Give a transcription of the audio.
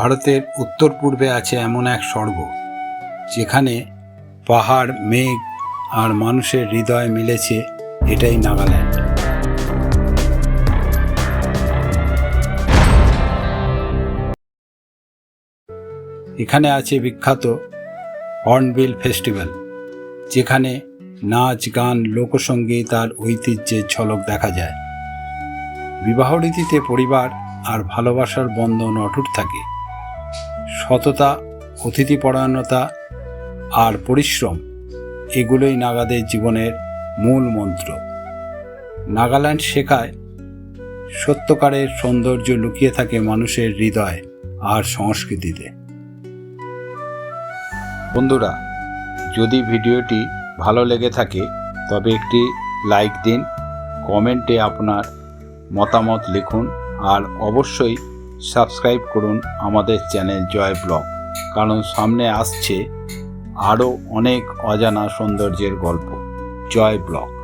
ভারতের উত্তর পূর্বে আছে এমন এক স্বর্গ, যেখানে পাহাড়, মেঘ আর মানুষের হৃদয় মিলেছে এটাই নাগাল্যান্ড। এখানে আছে বিখ্যাত হর্নবিল ফেস্টিভ্যাল, যেখানে নাচ, গান, লোকসঙ্গীত আর ঐতিহ্যের ঝলক দেখা যায়। বিবাহ রীতিতে পরিবার আর ভালোবাসার বন্ধন অটুট থাকে। সততা, অতিথিপরায়ণতা আর পরিশ্রম এগুলোই নাগাদের জীবনের মূল মন্ত্র। নাগাল্যান্ড শেখায়, সত্যকারের সৌন্দর্য লুকিয়ে থাকে মানুষের হৃদয় আর সংস্কৃতিতে। বন্ধুরা, যদি ভিডিওটি ভালো লেগে থাকে, তবে একটি লাইক দিন, কমেন্টে আপনার মতামত লিখুন, আর অবশ্যই সাবস্ক্রাইব করুন আমাদের চ্যানেল জয় ব্লগ। কারণ সামনে আসছে আরও অনেক অজানা সৌন্দর্যের গল্প। জয় ব্লগ।